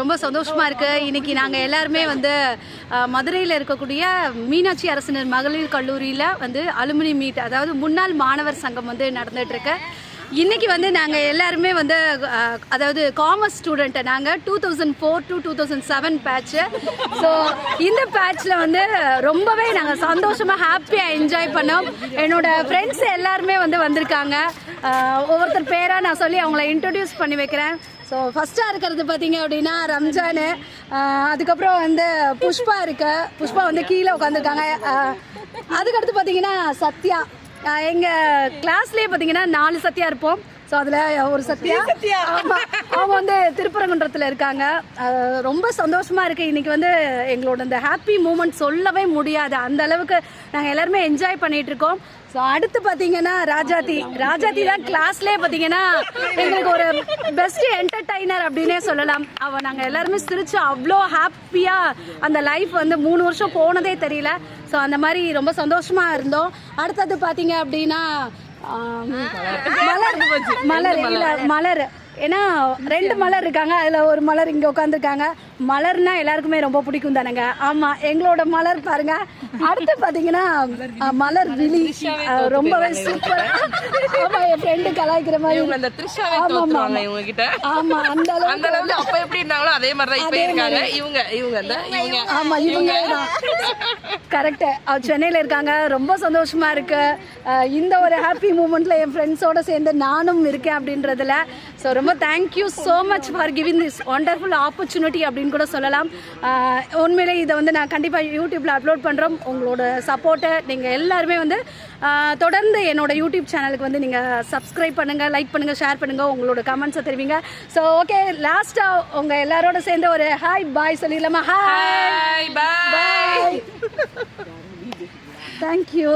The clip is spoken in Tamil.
ரொம்ப சந்தோஷமாக இருக்குது இன்றைக்கி நாங்கள் எல்லாருமே வந்து மதுரையில் இருக்கக்கூடிய மீனாட்சி அரசினர் மகளிர் கல்லூரியில் வந்து அலுமினி மீட் அதாவது முன்னாள் மாணவர் சங்கம் வந்து நடந்துகிட்ருக்கு இன்றைக்கி வந்து நாங்கள் எல்லாருமே வந்து அதாவது காமர்ஸ் ஸ்டூடெண்ட்டை நாங்கள் two thousand four to two thousand seven batch so இந்த பேட்ச்சில் வந்து ரொம்பவே நாங்கள் சந்தோஷமாக ஹாப்பியாக என்ஜாய் பண்ணோம். என்னோட ஃப்ரெண்ட்ஸ் எல்லாருமே வந்து வந்திருக்காங்க. ஒவ்வொருத்தர் பேராக நான் சொல்லி அவங்கள இன்ட்ரடியூஸ் பண்ணி வைக்கிறேன். ஸோ ஃபஸ்ட்டாக இருக்கிறது பார்த்தீங்க அப்படின்னா ரம்ஜானு. அதுக்கப்புறம் வந்து புஷ்பா இருக்கு. புஷ்பா வந்து கீழே உட்காந்துருக்காங்க. அதுக்கடுத்து பார்த்தீங்கன்னா சத்யா. எங்கள் கிளாஸ்லேயே பார்த்தீங்கன்னா நாலு சத்யா இருப்போம். ஸோ அதில் ஒரு சத்யா? ஆமா. அவங்க வந்து திருப்பரங்குன்றத்தில் இருக்காங்க. ரொம்ப சந்தோஷமாக இருக்குது இன்றைக்கி வந்து எங்களோட இந்த ஹாப்பி மூமெண்ட் சொல்லவே முடியாது. அந்த அளவுக்கு நாங்கள் எல்லாருமே என்ஜாய் பண்ணிட்டு இருக்கோம். ஸோ அடுத்து பார்த்தீங்கன்னா ராஜாத்தி ராஜாத்தி தான் கிளாஸ்லேயே பார்த்தீங்கன்னா எங்களுக்கு ஒரு பெஸ்ட் என்டர்டைனர் அப்படின்னே சொல்லலாம். அவள் நாங்கள் எல்லாருமே சிரிச்சு அவ்வளோ ஹாப்பியாக அந்த லைஃப் வந்து மூணு வருஷம் போனதே தெரியல. ஸோ அந்த மாதிரி ரொம்ப சந்தோஷமாக இருந்தோம். அடுத்தது பார்த்தீங்க அப்படின்னா மலர். மலர்? மலர். ஏன்னா ரெண்டு மலர் இருக்காங்க அதுல ஒரு மலர் இங்க உட்காந்துருக்காங்க மலர்னா எல்லாருக்குமே ரொம்ப பிடிக்கும் தானேங்க? ஆமா எங்களோட மலர் பாருங்க. அடுத்து பாத்தீங்கன்னா மலர் விழி. ரொம்பவே சூப்பர் ஆமா என் ஃப்ரெண்டு கலாய்க்கிற மாதிரி. அந்த த்ரிஷாவே ஆமா. இவங்க கிட்ட அந்த அந்த அளவுக்கு அப்ப எப்படி இருந்தாங்களோ அதே மாதிரி தான் இப்ப இருக்காங்க. இவங்க இவங்க இந்த இவங்க ஆமா இவங்க தான். கரெக்ட் சென்னையில இருக்காங்க. ரொம்ப சந்தோஷமா இருக்கு. இந்த ஒரு ஹாப்பி மூமெண்ட்ல என் ஃப்ரெண்ட்ஸோட சேர்ந்து நானும் இருக்கேன் அப்படின்றதுல. ஸோ ரொம்ப thank you so much for giving this wonderful opportunity அப்படின்னு கூட சொல்லலாம். உண்மையிலே இதை வந்து நான் கண்டிப்பாக யூடியூப்ல அப்லோட் பண்ணுறோம் உங்களோட சப்போர்ட்டை நீங்கள் எல்லாருமே வந்து தொடர்ந்து என்னோட யூடியூப் சேனலுக்கு வந்து நீங்கள் சப்ஸ்கிரைப் பண்ணுங்கள் லைக் பண்ணுங்கள் ஷேர் பண்ணுங்கள் உங்களோட கமெண்ட்ஸை தெரிவிங்க. ஸோ ஓகே லாஸ்ட்டாக உங்கள் எல்லாரோட சேர்ந்து ஒரு ஹாய் பாய் சொல்லிடலாமா? Hi bye bye Bye. Thank you.